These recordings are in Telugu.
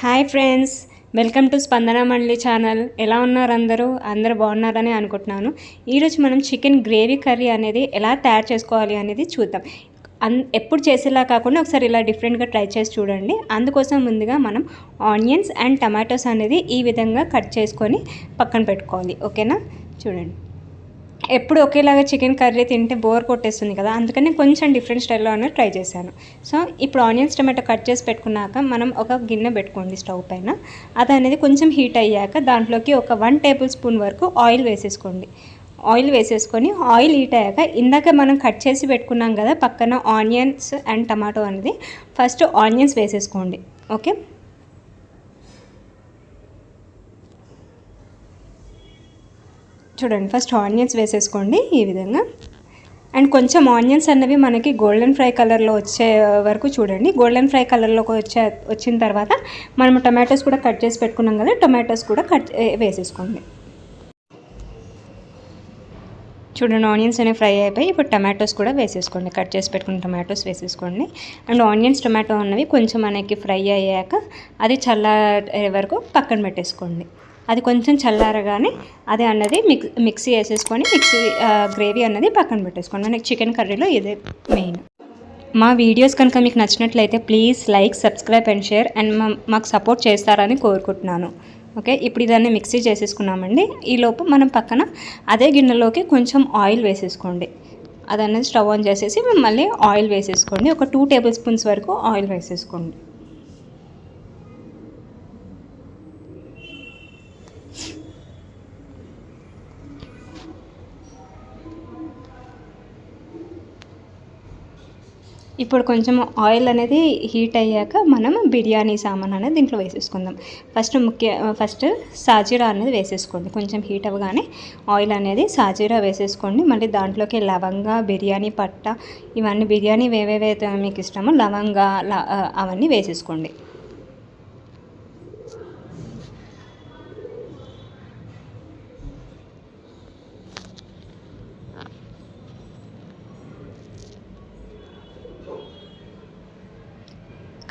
హాయ్ ఫ్రెండ్స్ వెల్కమ్ టు స్పందన మండలి ఛానల్. ఎలా ఉన్నారు అందరూ? అందరూ బాగున్నారని అనుకుంటున్నాను. ఈరోజు మనం చికెన్ గ్రేవీ కర్రీ అనేది ఎలా తయారు చేసుకోవాలి అనేది చూద్దాం. అన్ ఎప్పుడు చేసేలా కాకుండా ఒకసారి ఇలా డిఫరెంట్గా ట్రై చేసి చూడండి. అందుకోసం ముందుగా మనం ఆనియన్స్ అండ్ టమాటోస్ అనేది ఈ విధంగా కట్ చేసుకొని పక్కన పెట్టుకోవాలి. ఓకేనా? చూడండి. ఎప్పుడు ఒకేలాగా చికెన్ కర్రీ తింటే బోర్ కొట్టేస్తుంది కదా అందుకని కొంచెం డిఫరెంట్ స్టైల్లో అనేది ట్రై చేశాను. సో ఇప్పుడు ఆనియన్స్ టమాటో కట్ చేసి పెట్టుకున్నాక మనం ఒక గిన్నె పెట్టుకోండి స్టవ్ పైన. అది అనేది కొంచెం హీట్ అయ్యాక దాంట్లోకి ఒక వన్ టేబుల్ స్పూన్ వరకు ఆయిల్ వేసేసుకోండి. ఆయిల్ వేసేసుకొని ఆయిల్ హీట్ అయ్యాక ఇందాక మనం కట్ చేసి పెట్టుకున్నాం కదా పక్కన ఆనియన్స్ అండ్ టమాటో అనేది ఫస్ట్ ఆనియన్స్ వేసేసుకోండి. ఓకే చూడండి ఫస్ట్ ఆనియన్స్ వేసేసుకోండి ఈ విధంగా. అండ్ కొంచెం ఆనియన్స్ అన్నవి మనకి గోల్డెన్ ఫ్రై కలర్లో వచ్చే వరకు చూడండి. గోల్డెన్ ఫ్రై కలర్లోకి వచ్చే వచ్చిన తర్వాత మనం టమాటోస్ కూడా కట్ చేసి పెట్టుకున్నాం కదా టొమాటోస్ కూడా కట్ వేసేసుకోండి. చూడండి ఆనియన్స్ అనేవి ఫ్రై అయిపోయి ఇప్పుడు టమాటోస్ కూడా వేసేసుకోండి. కట్ చేసి పెట్టుకున్న టమాటోస్ వేసేసుకోండి. అండ్ ఆనియన్స్ టొమాటో అన్నవి కొంచెం మనకి ఫ్రై అయ్యాక అది చల్ల వరకు పక్కన పెట్టేసుకోండి. అది కొంచెం చల్లారగానే అది అన్నది మిక్స్ మిక్సీ వేసేసుకొని మిక్సీ గ్రేవీ అన్నది పక్కన పెట్టేసుకోండి. మనకి చికెన్ కర్రీలో ఇదే మెయిన్. మా వీడియోస్ కనుక మీకు నచ్చినట్లయితే please like subscribe and share and మాకు సపోర్ట్ చేస్తారని కోరుకుంటున్నాను. ఓకే? ఇప్పుడు ఇదాన్ని మిక్సీ చేసేసుకున్నామండి. ఈలోపు మనం పక్కన అదే గిన్నెలోకి కొంచెం ఆయిల్ వేసేసుకోండి. అదన్నది స్టవ్ ఆన్ చేసేసి మళ్ళీ ఆయిల్ వేసేసుకోండి. ఒక టూ టేబుల్ స్పూన్స్ వరకు ఆయిల్ వేసేసుకోండి. ఇప్పుడు కొంచెం ఆయిల్ అనేది హీట్ అయ్యాక మనం బిర్యానీ సామాన్ అనేది దీంట్లో వేసేసుకుందాం. ఫస్ట్ ముఖ్య ఫస్ట్ సాజీరా అనేది వేసేసుకోండి. కొంచెం హీట్ అవ్వగానే ఆయిల్ అనేది సాజీరా వేసేసుకోండి. మళ్ళీ దాంట్లోకి లవంగా బిర్యానీ పట్ట ఇవన్నీ బిర్యానీ వేవేవైతే మీకు ఇష్టమో లవంగా అవన్నీ వేసేసుకోండి.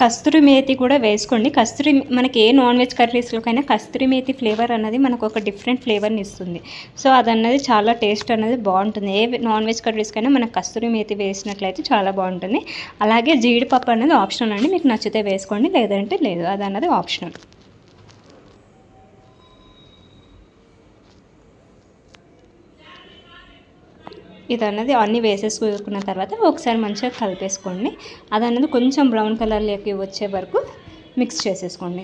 కస్తూరి మేతి కూడా వేసుకోండి. కస్తూరి మనకి ఏ నాన్ వెజ్ కర్రీస్లోకైనా కస్తూరి మేతి ఫ్లేవర్ అన్నది మనకు ఒక డిఫరెంట్ ఫ్లేవర్ని ఇస్తుంది. సో అదన్నది చాలా టేస్ట్ అనేది బాగుంటుంది. ఏ నాన్ వెజ్ కర్రీస్కైనా మనకు కస్తూరి మేతి వేసినట్లయితే చాలా బాగుంటుంది. అలాగే జీడిపప్పు అనేది ఆప్షనల్ అండి. మీకు నచ్చితే వేసుకోండి లేదంటే లేదు. అది అన్నది ఆప్షనల్. ఇది అనేది అన్నీ వేసేసుకున్న తర్వాత ఒకసారి మంచిగా కలిపేసుకోండి. అది అన్నది కొంచెం బ్రౌన్ కలర్లోకి వచ్చే వరకు మిక్స్ చేసేసుకోండి.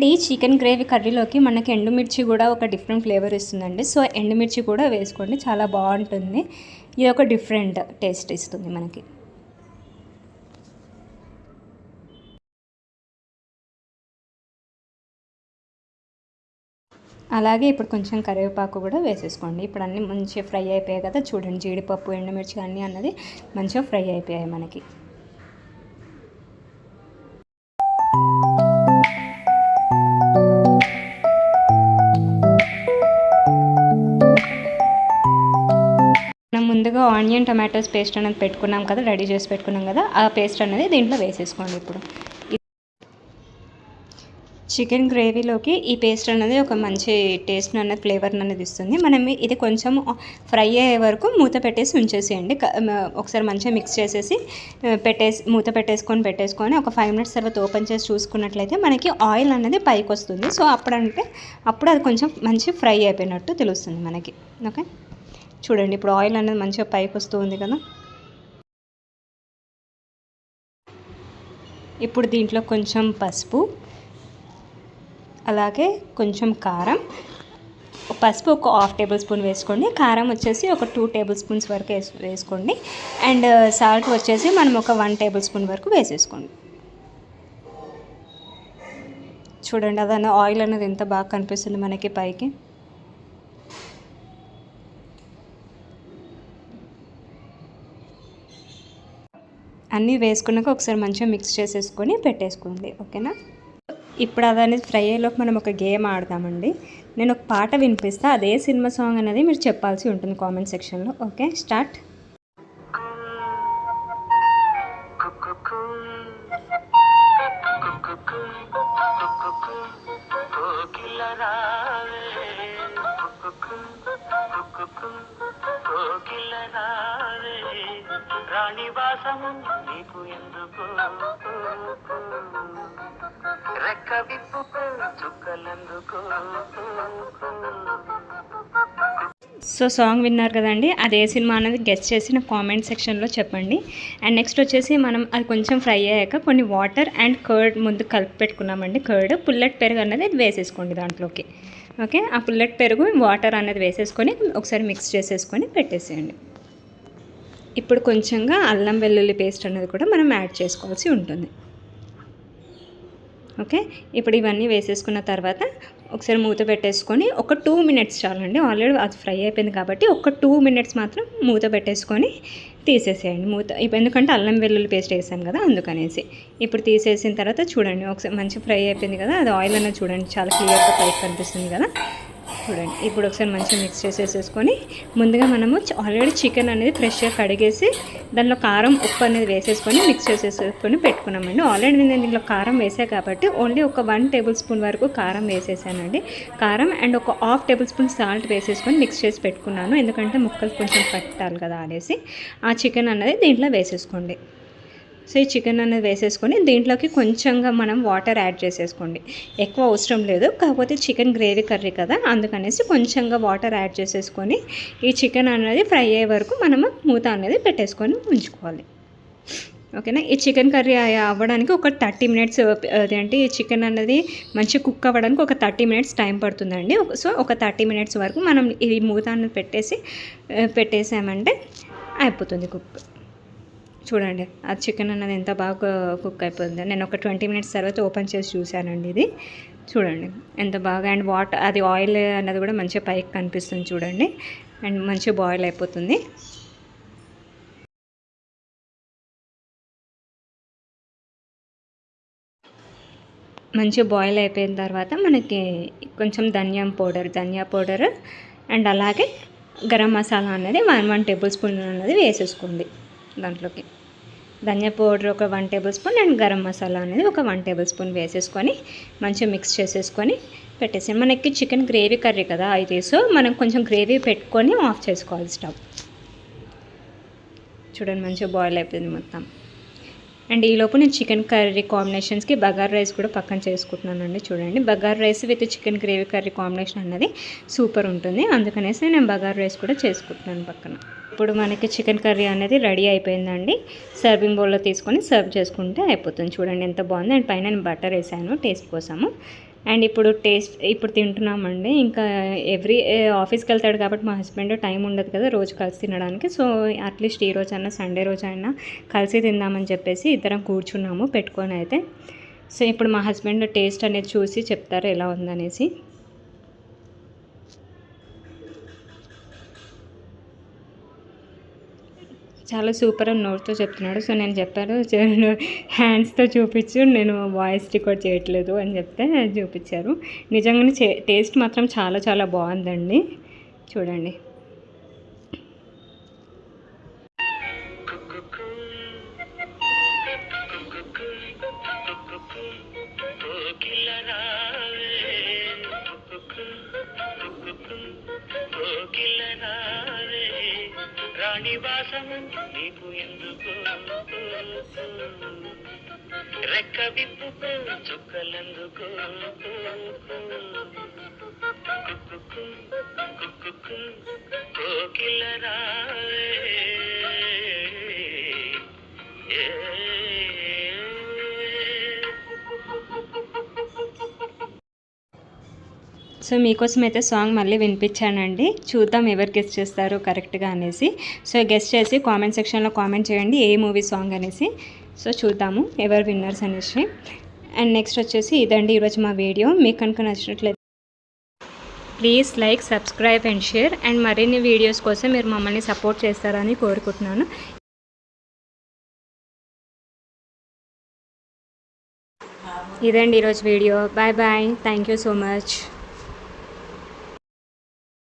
అండ్ ఈ చికెన్ గ్రేవీ కర్రీలోకి మనకి ఎండుమిర్చి కూడా ఒక డిఫరెంట్ ఫ్లేవర్ ఇస్తుందండి. సో ఎండుమిర్చి కూడా వేసుకోండి చాలా బాగుంటుంది. ఇది ఒక డిఫరెంట్ టేస్ట్ ఇస్తుంది మనకి. అలాగే ఇప్పుడు కొంచెం కరివేపాకు కూడా వేసేసుకోండి. ఇప్పుడు అన్నీ మంచిగా ఫ్రై అయిపోయాయి కదా చూడండి జీడిపప్పు ఎండుమిర్చి అన్నీ అన్నది మంచిగా ఫ్రై అయిపోయాయి మనకి. ఆనియన్ టమాటోస్ పేస్ట్ అనేది పెట్టుకున్నాం కదా రెడీ చేసి పెట్టుకున్నాం కదా ఆ పేస్ట్ అనేది దీంట్లో వేసేసుకోండి ఇప్పుడు. చికెన్ గ్రేవీలోకి ఈ పేస్ట్ అనేది ఒక మంచి టేస్ట్ అనేది ఫ్లేవర్ అనేది ఇస్తుంది. మనం ఇది కొంచెం ఫ్రై అయ్యే వరకు మూత పెట్టేసి ఉంచేసేయండి. ఒకసారి మంచిగా మిక్స్ చేసేసి పెట్టేసి మూత పెట్టేసుకొని పెట్టేసుకొని ఒక ఫైవ్ మినిట్స్ తర్వాత ఓపెన్ చేసి చూసుకున్నట్లయితే మనకి ఆయిల్ అనేది పైకి వస్తుంది. సో అప్పుడంటే అప్పుడు అది కొంచెం మంచి ఫ్రై అయిపోయినట్టు తెలుస్తుంది మనకి. ఓకే? చూడండి ఇప్పుడు ఆయిల్ అనేది మంచిగా పైకి వస్తూ ఉంది కదా. ఇప్పుడు దీంట్లో కొంచెం పసుపు అలాగే కొంచెం కారం. పసుపు ఒక హాఫ్ టేబుల్ స్పూన్ వేసుకోండి. కారం వచ్చేసి ఒక టూ టేబుల్ స్పూన్స్ వరకు వేసుకోండి. అండ్ సాల్ట్ వచ్చేసి మనం ఒక వన్ టేబుల్ స్పూన్ వరకు వేసేసుకోండి. చూడండి అదన్న ఆయిల్ అనేది ఎంత బాగా కనిపిస్తుంది మనకి పైకి. అన్నీ వేసుకున్నాక ఒకసారి మంచిగా మిక్స్ చేసేసుకొని పెట్టేసుకోండి ఓకేనా? ఇప్పుడు అది అనేది ఫ్రై అయ్యేలోపు మనం ఒక గేమ్ ఆడదామండి. నేను ఒక పాట వినిపిస్తా అదే సినిమా సాంగ్ అనేది మీరు చెప్పాల్సి ఉంటుంది కామెంట్ సెక్షన్లో ఓకే? స్టార్ట్. రాణివాసము నీకు ఎందుకు? రెక్క విప్పుకు చుక్కలందుకు? సో సాంగ్ విన్నారు కదండి అది ఏ సినిమా అనేది గెస్ట్ చేసి నా కామెంట్ సెక్షన్లో చెప్పండి. అండ్ నెక్స్ట్ వచ్చేసి మనం అది కొంచెం ఫ్రై అయ్యాక కొన్ని వాటర్ అండ్ కర్డ్ ముందు కలిపి పెట్టుకున్నామండి. కర్డ్ పుల్లట్ పెరుగు అనేది వేసేసుకోండి దాంట్లోకి. ఓకే ఆ పుల్లట్ పెరుగు వాటర్ అనేది వేసేసుకొని ఒకసారి మిక్స్ చేసేసుకొని పెట్టేసేయండి. ఇప్పుడు కొంచెంగా అల్లం వెల్లుల్లి పేస్ట్ అనేది కూడా మనం యాడ్ చేసుకోవాల్సి ఉంటుంది. ఓకే? ఇప్పుడు ఇవన్నీ వేసేసుకున్న తర్వాత ఒకసారి మూత పెట్టేసుకొని ఒక టూ మినిట్స్ చాలండి. ఆల్రెడీ అది ఫ్రై అయిపోయింది కాబట్టి ఒక టూ మినిట్స్ మాత్రం మూత పెట్టేసుకొని తీసేసేయండి. మూత ఇప్పుడు ఎందుకంటే అల్లం వెల్లుల్లి పేస్ట్ వేసాను కదా అందుకనేసి. ఇప్పుడు తీసేసిన తర్వాత చూడండి ఒకసారి మంచి ఫ్రై అయిపోయింది కదా అది ఆయిల్ అనేది చూడండి చాలా క్లియర్గా పైకి కనిపిస్తుంది కదా. చూడండి. ఇప్పుడు ఒకసారి మంచిగా మిక్స్ చేసేసేసుకొని ముందుగా మనము ఆల్రెడీ చికెన్ అనేది ఫ్రెష్గా కడిగేసి దానిలో కారం ఉప్పు అనేది వేసేసుకొని మిక్స్ చేసేసుకొని పెట్టుకున్నామండి. ఆల్రెడీ నేను దీంట్లో కారం వేసా కాబట్టి ఓన్లీ ఒక వన్ టేబుల్ స్పూన్ వరకు కారం వేసేసానండి. కారం అండ్ ఒక హాఫ్ టేబుల్ స్పూన్ సాల్ట్ వేసేసుకొని మిక్స్ చేసి పెట్టుకున్నాను. ఎందుకంటే ముక్కలు కొంచెం పట్టాలి కదా అనేసి ఆ చికెన్ అనేది దీంట్లో వేసేసుకోండి. సో ఈ చికెన్ అనేది వేసేసుకొని దీంట్లోకి కొంచెంగా మనం వాటర్ యాడ్ చేసేసుకోండి. ఎక్కువ అవసరం లేదు. కాకపోతే చికెన్ గ్రేవీ కర్రీ కదా అందుకనేసి కొంచెంగా వాటర్ యాడ్ చేసేసుకొని ఈ చికెన్ అనేది ఫ్రై అయ్యే వరకు మనము మూత అనేది పెట్టేసుకొని ఉంచుకోవాలి. ఓకేనా? ఈ చికెన్ కర్రీ అవ్వడానికి ఒక థర్టీ మినిట్స్ అదేంటి ఈ చికెన్ అనేది మంచి కుక్ అవ్వడానికి ఒక థర్టీ మినిట్స్ టైం పడుతుందండి. సో ఒక థర్టీ మినిట్స్ వరకు మనం ఈ మూత అనేది పెట్టేసి పెట్టేసామంటే అయిపోతుంది కుక్ చూడండి ఆ చికెన్ అన్నది ఎంత బాగా కుక్ అయిపోతుంది నేను ఒక ట్వంటీ మినిట్స్ తర్వాత ఓపెన్ చేసి చూశానండి ఇది. చూడండి ఎంత బాగా అండ్ వాటర్ అది ఆయిల్ అన్నది కూడా మంచిగా పైకి కనిపిస్తుంది చూడండి. అండ్ మంచిగా బాయిల్ అయిపోతుంది. మంచిగా బాయిల్ అయిపోయిన తర్వాత మనకి కొంచెం ధనియం పౌడర్ ధనియా పౌడర్ అండ్ అలాగే గరం మసాలా అనేది వన్ వన్ టేబుల్ స్పూన్ అనేది వేసేసుకోండి దాంట్లోకి. ధనియా పౌడర్ ఒక one table spoon and garam masala అనేది ఒక వన్ టేబుల్ స్పూన్ వేసేసుకొని మంచిగా మిక్స్ చేసేసుకొని పెట్టేసి మనకి చికెన్ గ్రేవీ కర్రీ కదా అయితే సో మనం కొంచెం గ్రేవీ పెట్టుకొని ఆఫ్ చేసుకోవాలి స్టవ్. చూడండి మంచిగా బాయిల్ అయిపోయింది మొత్తం. అండ్ ఈలోపు నేను చికెన్ కర్రీ కాంబినేషన్స్కి బగార్ రైస్ కూడా పక్కన చేసుకుంటున్నానండి చూడండి. Bagar rice with chicken gravy curry combination అన్నది సూపర్ ఉంటుంది అందుకనేసి నేను బగార్ రైస్ కూడా చేసుకుంటున్నాను పక్కన. ఇప్పుడు మనకి చికెన్ కర్రీ అనేది రెడీ అయిపోయిందండి. సర్వింగ్ బౌల్లో తీసుకొని సర్వ్ చేసుకుంటే అయిపోతుంది. చూడండి ఎంత బాగుంది. అండ్ పైన నేను బటర్ వేసాను టేస్ట్ కోసము. అండ్ ఇప్పుడు టేస్ట్ ఇప్పుడు తింటున్నామండి. ఇంకా ఎవ్రీ ఆఫీస్కి వెళ్తాడు కాబట్టి మా హస్బెండ్ టైం ఉండదు కదా రోజు కలిసి తినడానికి. సో అట్లీస్ట్ ఈ రోజు అయినా సండే రోజు అయినా కలిసి తిందామని చెప్పేసి ఇద్దరం కూర్చున్నాము పెట్టుకొని అయితే. సో ఇప్పుడు మా హస్బెండ్ టేస్ట్ అనేది చూసి చెప్తారు ఎలా ఉందనేసి. చాలా సూపర్ అని నోట్స్తో చెప్తున్నాడు. సో నేను చెప్పాను హ్యాండ్స్తో చూపించు నేను వాయిస్ రికార్డ్ చేయట్లేదు అని చెప్తే చూపించారు. నిజంగానే టేస్ట్ మాత్రం చాలా చాలా బాగుందండి. చూడండి. వాణివాసము నీకు ఎందుకు రెక్క విప్పుకో చుక్కలందుకో కుక్కు కుక్కు కోకిల రావే సో మీకోసం అయితే సాంగ్ మళ్ళీ వినిపించానండి. చూద్దాం ఎవరు గెస్ట్ చేస్తారు కరెక్ట్గా అనేసి. సో గెస్ట్ చేసి కామెంట్ సెక్షన్లో కామెంట్ చేయండి ఏ మూవీ సాంగ్ అనేసి. సో చూద్దాము ఎవరు విన్నర్స్ అనేసి. అండ్ నెక్స్ట్ వచ్చేసి ఇదండి ఈరోజు మా వీడియో. మీకు కనుక నచ్చినట్లయితే please like subscribe and share. And మరిన్ని వీడియోస్ కోసం మీరు మమ్మల్ని సపోర్ట్ చేస్తారని కోరుకుంటున్నాను. ఇదండి ఈరోజు video. Bye bye. Thank you so much.